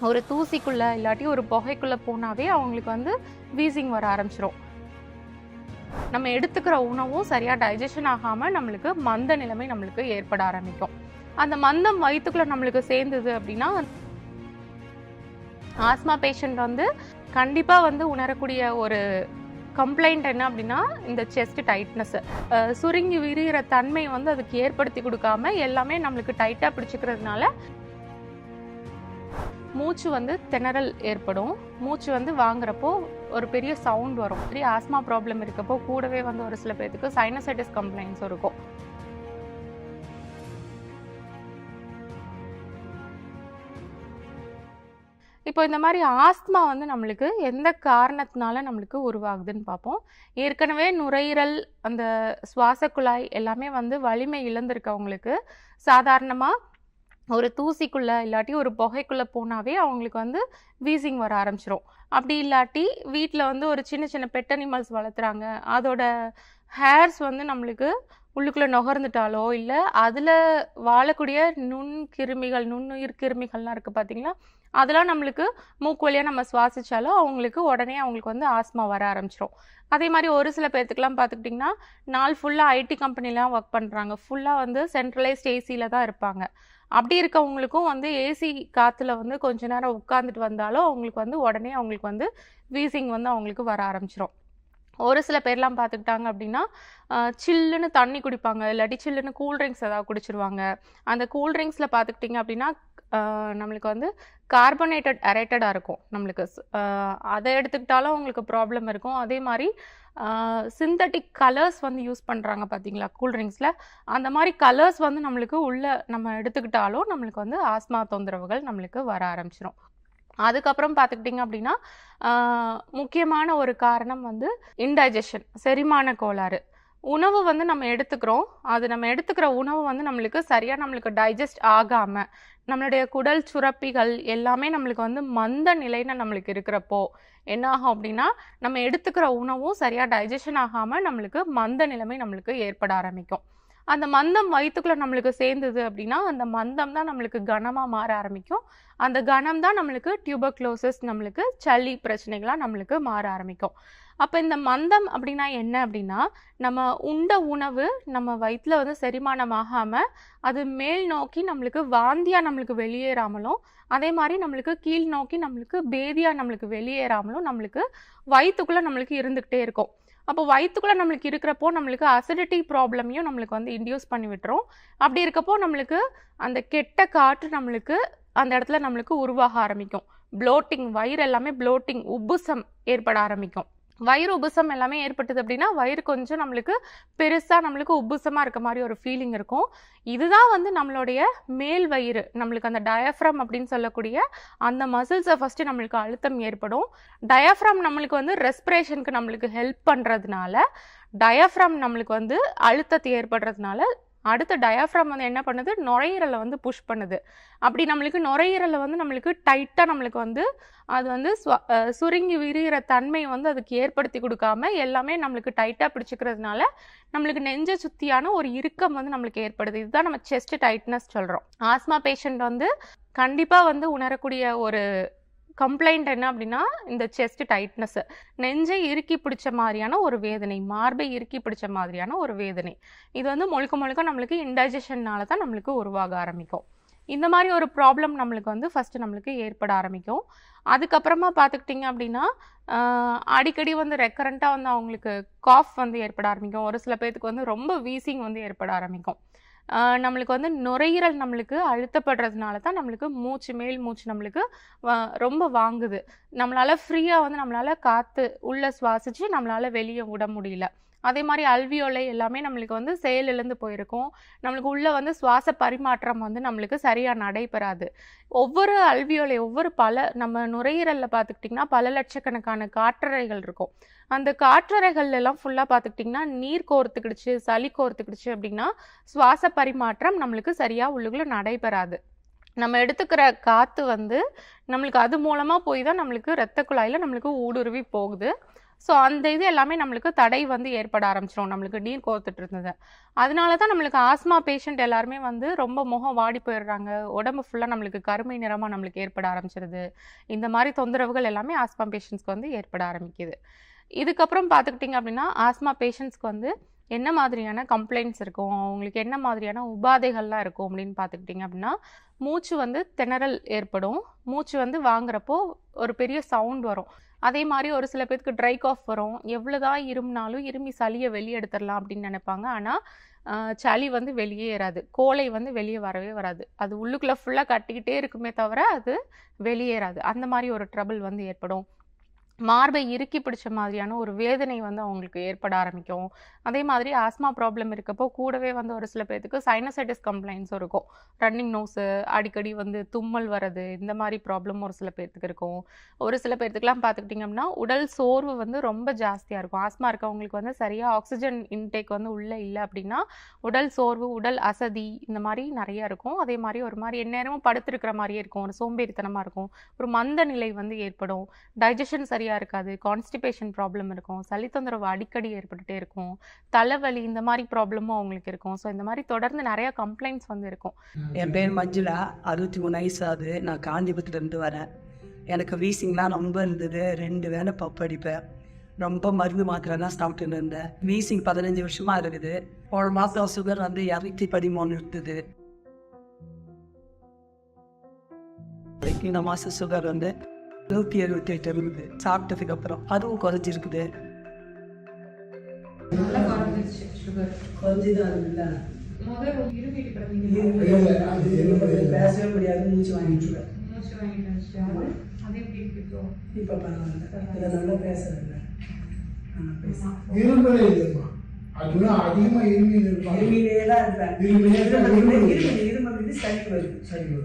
ஒரு தூசிக்குள்ளே இல்லாட்டி ஒரு புகைக்குள்ளே போனாவே அவங்களுக்கு வந்து வீசிங் வர ஆரம்பிச்சிடும் நம்ம எடுத்துக்கிற உணவும் சரியாக டைஜஷன் ஆகாமல் நம்மளுக்கு மந்த நிலைமை நம்மளுக்கு ஏற்பட ஆரம்பிக்கும். அந்த மந்தம் வயிற்றுக்குள்ளே நம்மளுக்கு சேர்ந்தது அப்படின்னா ஆஸ்மா பேஷண்ட் வந்து கண்டிப்பாக வந்து உணரக்கூடிய ஒரு கம்ப்ளைண்ட் என்ன அப்படின்னா இந்த செஸ்ட் டைட்னஸ் சுருங்கி விரிகிற தன்மை வந்து அதுக்கு ஏற்படுத்தி கொடுக்காம எல்லாமே நம்மளுக்கு டைட்டாக பிடிச்சிக்கிறதுனால மூச்சு வந்து திணறல் ஏற்படும். மூச்சு வந்து வாங்குறப்போ ஒரு பெரிய சவுண்ட் வரும். பெரிய ஆஸ்மா ப்ராப்ளம் இருக்கப்போ கூடவே வந்து ஒரு சில பேர்த்துக்கு சைனசைட்டிஸ் கம்ப்ளைண்ட்ஸ் இருக்கும். இப்போ இந்த மாதிரி ஆஸ்மா வந்து நம்மளுக்கு எந்த காரணத்தினால நம்மளுக்கு உருவாகுதுன்னு பார்ப்போம். ஏற்கனவே நுரையீரல் அந்த சுவாச குழாய் எல்லாமே வந்து வலிமை இழந்திருக்கவங்களுக்கு சாதாரணமாக ஒரு தூசிக்குள்ளே இல்லாட்டி ஒரு புகைக்குள்ளே போனாவே அவங்களுக்கு வந்து வீசிங் வர ஆரம்பிச்சிரும். அப்படி இல்லாட்டி வீட்டில் வந்து ஒரு சின்ன சின்ன பெட் அனிமல்ஸ் வளர்த்துறாங்க. அதோட ஹேர்ஸ் வந்து நம்மளுக்கு உள்ளுக்குள்ளே நுகர்ந்துட்டாலோ இல்லை அதில் வாழக்கூடிய நுண் கிருமிகள் நுண்ணுயிர் கிருமிகள்லாம் இருக்குது பார்த்தீங்களா அதெல்லாம் நம்மளுக்கு மூக்கு வழியாக நம்ம சுவாசித்தாலும் அவங்களுக்கு உடனே அவங்களுக்கு வந்து ஆஸ்மா வர ஆரம்பிச்சிடும் அதே மாதிரி ஒரு சில பேர்த்துக்கெலாம் பார்த்துக்கிட்டிங்கன்னா நாள் ஃபுல்லாக ஐடி கம்பெனிலாம் ஒர்க் பண்ணுறாங்க ஃபுல்லாக வந்து சென்ட்ரலைஸ்ட் ஏசியில் தான் இருப்பாங்க. அப்படி இருக்கவங்களுக்கும் வந்து ஏசி காற்றுல வந்து கொஞ்ச நேரம் உட்காந்துட்டு வந்தாலும் அவங்களுக்கு வந்து உடனே அவங்களுக்கு வந்து வீசிங் வந்து அவங்களுக்கு வர ஆரம்பிச்சிடும் ஒரு சில பேர்லாம் பார்த்துக்கிட்டாங்க அப்படின்னா சில்லுன்னு தண்ணி குடிப்பாங்க. இல்லாட்டி சில்லுன்னு கூல்ட்ரிங்க்ஸ் ஏதாவது குடிச்சிருவாங்க. அந்த கூல்ட்ரிங்க்ஸில் பார்த்துக்கிட்டிங்க அப்படின்னா நம்மளுக்கு வந்து கார்பனேட்டட் அரேட்டடாக இருக்கும் நம்மளுக்கு. அதை எடுத்துக்கிட்டாலும் அவங்களுக்கு ப்ராப்ளம் இருக்கும். அதே மாதிரி சிந்தட்டிக் கலர்ஸ் வந்து யூஸ் பண்ணுறாங்க பார்த்தீங்களா கூல்ட்ரிங்க்ஸில் அந்த மாதிரி கலர்ஸ் வந்து நம்மளுக்கு உள்ள நம்ம எடுத்துக்கிட்டாலும் நம்மளுக்கு வந்து ஆஸ்மா தொந்தரவுகள் நம்மளுக்கு வர ஆரம்பிச்சிடும் அதுக்கப்புறம் பார்த்துக்கிட்டிங்க அப்படின்னா முக்கியமான ஒரு காரணம் வந்து இன்டைஜஷன் செரிமான கோளாறு. உணவு வந்து நம்ம எடுத்துக்கிறோம். அது நம்ம எடுத்துக்கிற உணவு வந்து நம்மளுக்கு சரியாக நம்மளுக்கு டைஜஸ்ட் ஆகாமல் நம்மளுடைய குடல் சுரப்பிகள் எல்லாமே நம்மளுக்கு வந்து மந்த நிலையில் நம்மளுக்கு இருக்கிறப்போ என்ன ஆகும் அப்படின்னா நம்ம எடுத்துக்கிற உணவும் சரியாக டைஜஷன் ஆகாமல் நம்மளுக்கு மந்த நிலைமை நம்மளுக்கு ஏற்பட ஆரம்பிக்கும். அந்த மந்தம் வயிற்றுக்குள்ளே நம்மளுக்கு சேர்ந்தது அப்படின்னா அந்த மந்தம் தான் நம்மளுக்கு கனமாக மாற ஆரம்பிக்கும். அந்த கனம் தான் நம்மளுக்கு டியூபர்க்ளோசிஸ் நம்மளுக்கு சளி பிரச்சனைகளாக நம்மளுக்கு மாற ஆரம்பிக்கும். அப்போ இந்த மந்தம் அப்படின்னா என்ன அப்படின்னா நம்ம உண்ட உணவு நம்ம வயிற்றில் வந்து செரிமானம் ஆகாமல் அது மேல் நோக்கி நம்மளுக்கு வாந்தியாக நம்மளுக்கு வெளியேறாமலும் அதே மாதிரி நம்மளுக்கு கீழ் நோக்கி நம்மளுக்கு பேதியாக நம்மளுக்கு வெளியேறாமலும் நம்மளுக்கு வயிற்றுக்குள்ளே நம்மளுக்கு இருந்துக்கிட்டே இருக்கும். அப்போ வயிற்றுக்குள்ளே நம்மளுக்கு இருக்கிறப்போ நம்மளுக்கு அசிடிட்டி ப்ராப்ளமையும் நம்மளுக்கு வந்து இன்டியூஸ் பண்ணி விட்டுரும். அப்படி இருக்கப்போ நம்மளுக்கு அந்த கெட்ட காற்று நம்மளுக்கு அந்த இடத்துல நம்மளுக்கு உருவாக ஆரம்பிக்கும். ப்ளோட்டிங் வயிறு எல்லாமே ப்ளோட்டிங் உப்புசம் ஏற்பட ஆரம்பிக்கும். வயிறு உபுசம் எல்லாமே ஏற்பட்டது அப்படின்னா வயிறு கொஞ்சம் நம்மளுக்கு பெருசாக நம்மளுக்கு உப்புசமாக இருக்க மாதிரி ஒரு ஃபீலிங் இருக்கும். இதுதான் வந்து நம்மளுடைய மேல் வயிறு நம்மளுக்கு அந்த டயஃப்ரம் அப்படின்னு சொல்லக்கூடிய அந்த மசில்ஸை ஃபஸ்ட்டு நம்மளுக்கு அழுத்தம் ஏற்படும். டயஃப்ரம் நம்மளுக்கு வந்து ரெஸ்பிரேஷனுக்கு நம்மளுக்கு ஹெல்ப் பண்ணுறதுனால டயஃப்ரம் நம்மளுக்கு வந்து அழுத்தத்தை ஏற்படுறதுனால அடுத்த டயாஃப்ராம் வந்து என்ன பண்ணுது? நுரையீரலை வந்து புஷ் பண்ணுது. அப்படி நம்மளுக்கு நுரையீரலை வந்து நம்மளுக்கு டைட்டாக நம்மளுக்கு வந்து அது வந்து சுருங்கி விரிகிற தன்மை வந்து அதுக்கு ஏற்படுத்தி கொடுக்காம எல்லாமே நம்மளுக்கு டைட்டாக பிடிச்சிக்கிறதுனால நம்மளுக்கு நெஞ்ச சுத்தியான ஒரு இறுக்கம் வந்து நம்மளுக்கு ஏற்படுது. இதுதான் நம்ம செஸ்ட் டைட்னஸ் சொல்கிறோம் ஆஸ்மா பேஷண்ட் வந்து கண்டிப்பாக வந்து உணரக்கூடிய ஒரு கம்ப்ளைண்ட் என்ன அப்படின்னா இந்த செஸ்ட் டைட்னஸ் நெஞ்சை இறுக்கி பிடிச்ச மாதிரியான ஒரு வேதனை மார்பை இறுக்கி பிடிச்ச மாதிரியான ஒரு வேதனை. இது வந்து முழுக்க முழுக்க நம்மளுக்கு இன்டைஜஷன்னால தான் நம்மளுக்கு உருவாக ஆரம்பிக்கும். இந்த மாதிரி ஒரு ப்ராப்ளம் நம்மளுக்கு வந்து ஃபஸ்ட்டு நம்மளுக்கு ஏற்பட ஆரம்பிக்கும். அதுக்கப்புறமா பார்த்துக்கிட்டிங்க அப்படின்னா அடிக்கடி வந்து ரெக்கரண்ட்டாக வந்து அவங்களுக்கு காஃப் வந்து ஏற்பட ஆரம்பிக்கும். ஒரு சில பேர்த்துக்கு வந்து ரொம்ப வீசிங் வந்து ஏற்பட ஆரம்பிக்கும். நம்மளுக்கு வந்து நுரையீரல் நம்மளுக்கு அழுத்தப்படுறதுனால தான் நம்மளுக்கு மூச்சு மேல் மூச்சு நம்மளுக்கு ரொம்ப வாங்குது. நம்மளால் ஃப்ரீயாக வந்து நம்மளால் காற்று உள்ளே சுவாசித்து நம்மளால் வெளியே விட முடியல. அதே மாதிரி அல்வியோலை எல்லாமே நம்மளுக்கு வந்து செயலிழந்து போயிருக்கும். நம்மளுக்கு உள்ளே வந்து சுவாச பரிமாற்றம் வந்து நம்மளுக்கு சரியாக நடைபெறாது. ஒவ்வொரு அல்வியோலை ஒவ்வொரு பல நம்ம நுரையீரலில் பார்த்துக்கிட்டிங்கன்னா பல லட்சக்கணக்கான காற்றறைகள் இருக்கும். அந்த காற்றறைகள் எல்லாம் ஃபுல்லாக பார்த்துக்கிட்டிங்கன்னா நீர் கோர்த்துக்கிடுச்சு சளி கோர்த்துக்கிடுச்சு அப்படின்னா சுவாச பரிமாற்றம் நம்மளுக்கு சரியாக உள்ளுக்குள்ளே நடைபெறாது. நம்ம எடுத்துக்கிற காற்று வந்து நம்மளுக்கு அது மூலமாக போய் தான் நம்மளுக்கு ரத்த குழாயில் நம்மளுக்கு ஊடுருவி போகுது. ஸோ அந்த இது எல்லாமே நம்மளுக்கு தடை வந்து ஏற்பட ஆரம்பிச்சிடும் நம்மளுக்கு நீர் கோர்த்துட்டு இருந்தது. அதனால தான் நம்மளுக்கு ஆஸ்மா பேஷண்ட் எல்லாருமே வந்து ரொம்ப முகம் வாடி போயிடுறாங்க. உடம்பு ஃபுல்லாக நம்மளுக்கு கருமை நிறமாக நம்மளுக்கு ஏற்பட ஆரம்பிச்சிருது. இந்த மாதிரி தொந்தரவுகள் எல்லாமே ஆஸ்மா பேஷண்ட்ஸ்க்கு வந்து ஏற்பட ஆரம்பிக்குது. இதுக்கப்புறம் பார்த்துக்கிட்டிங்க அப்படின்னா ஆஸ்மா பேஷண்ட்ஸ்க்கு வந்து என்ன மாதிரியான கம்ப்ளைண்ட்ஸ் இருக்கும்? அவங்களுக்கு என்ன மாதிரியான உபாதைகள்லாம் இருக்கும் அப்படின்னு பார்த்துக்கிட்டிங்க அப்படின்னா மூச்சு வந்து திணறல் ஏற்படும். மூச்சு வந்து வாங்குறப்போ ஒரு பெரிய சவுண்ட் வரும். அதே மாதிரி ஒரு சில பேருக்கு ட்ரை காஃப் வரும். எவ்வளோதான் இருமினாலும் இருமி சளியை வெளியே எடுத்துடலாம் அப்படின்னு நினைப்பாங்க. ஆனால் சளி வந்து வெளியே ஏறாது. கோலை வந்து வெளியே வரவே வராது. அது உள்ளுக்குள்ளே ஃபுல்லாக கட்டிக்கிட்டே இருக்குமே தவிர அது வெளியேறாது அந்த மாதிரி ஒரு ட்ரபிள் வந்து ஏற்படும். மார்பை இறுக்கி பிடிச்ச மாதிரியான ஒரு வேதனை வந்து அவங்களுக்கு ஏற்பட ஆரம்பிக்கும். அதே மாதிரி ஆஸ்மா ப்ராப்ளம் இருக்கப்போ கூடவே வந்து ஒரு சில பேர்த்துக்கு சைனசைட்டிஸ் கம்ப்ளைண்ட்ஸும் இருக்கும். ரன்னிங் நோஸு அடிக்கடி வந்து தும்மல் வர்றது இந்த மாதிரி ப்ராப்ளம் ஒரு சில பேர்த்துக்கு இருக்கும். ஒரு சில பேர்த்துக்குலாம் பார்த்துக்கிட்டிங்க அப்படின்னா உடல் சோர்வு வந்து ரொம்ப ஜாஸ்தியாக இருக்கும். ஆஸ்மா இருக்கவங்களுக்கு வந்து சரியாக ஆக்சிஜன் இன்டேக் வந்து உள்ளே இல்லை அப்படின்னா உடல் சோர்வு உடல் அசதி இந்த மாதிரி நிறைய இருக்கும். அதே மாதிரி ஒரு மாதிரி எந்நேரமும் படுத்திருக்கிற மாதிரியே இருக்கும். ஒரு சோம்பேறித்தனமாக இருக்கும். ஒரு மந்த நிலை வந்து ஏற்படும். டைஜஷன் சரியாக இருக்காது. கான்ஸ்டிபேஷன் ப்ராப்ளம் இருக்கும். சளி தொந்தரவு அடிக்கடி ஏற்பட்டுட்டே இருக்கும். தலைவலி இந்த மாதிரி ப்ராப்ளமும் அவங்களுக்கு இருக்கும். ஸோ இந்த மாதிரி தொடர்ந்து நிறையா கம்ப்ளைண்ட்ஸ் வந்து இருக்கும். என் பேர் மஞ்சுளா. அறுபத்தி மூணு வயசு ஆகுது நான் காஞ்சிபுரத்துலேருந்து வரேன். எனக்கு வீசிங்லாம் ரொம்ப இருந்தது. ரெண்டு வேளை பப்படிப்பேன் ரொம்ப மருந்து மாத்திரை தான் சாப்பிட்டுன்னு இருந்தேன். வீசிங் பதினஞ்சு வருஷமா இருக்குது. ஒரு மாதம் சுகர் வந்து இரநூத்தி பதிமூணு இருந்தது. இந்த மாதம் சுகர் வந்து நூற்றி எழுபத்தி எட்டு இருக்குது சாப்பிட்டதுக்கு அப்புறம் அதுவும் குறைஞ்சிருக்குது. பேசவே முடியாது மூச்சு வாங்கிட்டு இப்போ? பரவாயில்ல. இதை நல்லா பேசுறேன் அதுதான் அதிகமா இருமி இருப்பாங்க. இருமிலே தான் இருப்பேன். இருமிலே தான் இருமல் இருமல் இருமல் இருமல் வந்து சளி வருது.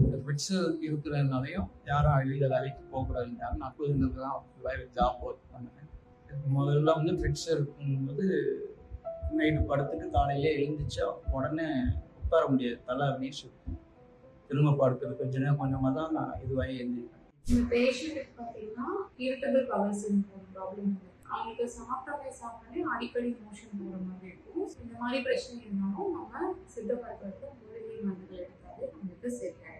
இந்த ஃபிட்ஸு இருக்கிறதுனாலையும் யாரும் வெளியில் வேலைக்கு போகக்கூடாதுன்னு யாரும் நான் புதுந்து தான் வேலை ஜாப் ஒர்க் பண்ணேன் முதல்ல வந்து பிரிட்ஸ் இருக்கும்போது நைட்டு படுத்துட்டு காலையிலே எழுந்துச்சா உடனே உட்கார முடியாது. தலை அப்படியே சுற்றும் திரும்ப படுக்கிறது கொஞ்ச நேரம் கொஞ்சமாக தான் நான் இதுவாகி எழுந்திருக்கேன் இந்த பேஷண்ட்டுக்கு பார்த்தீங்கன்னா இரிட்டபிள் பவர் சிண்ட்ரோம் ப்ராப்ளம் அவங்களுக்கு சாப்பிட்டாலே சாப்பிட்டாலே அடிக்கடி மோஷன் போகிற மாதிரி இருக்கும். இந்த மாதிரி பிரச்சனை இருந்தாலும் நம்ம சித்த மருத்துவத்தில் மூலிகை மருந்துகள் எடுத்தாலே நம்மளுக்கு சரியாயிடும்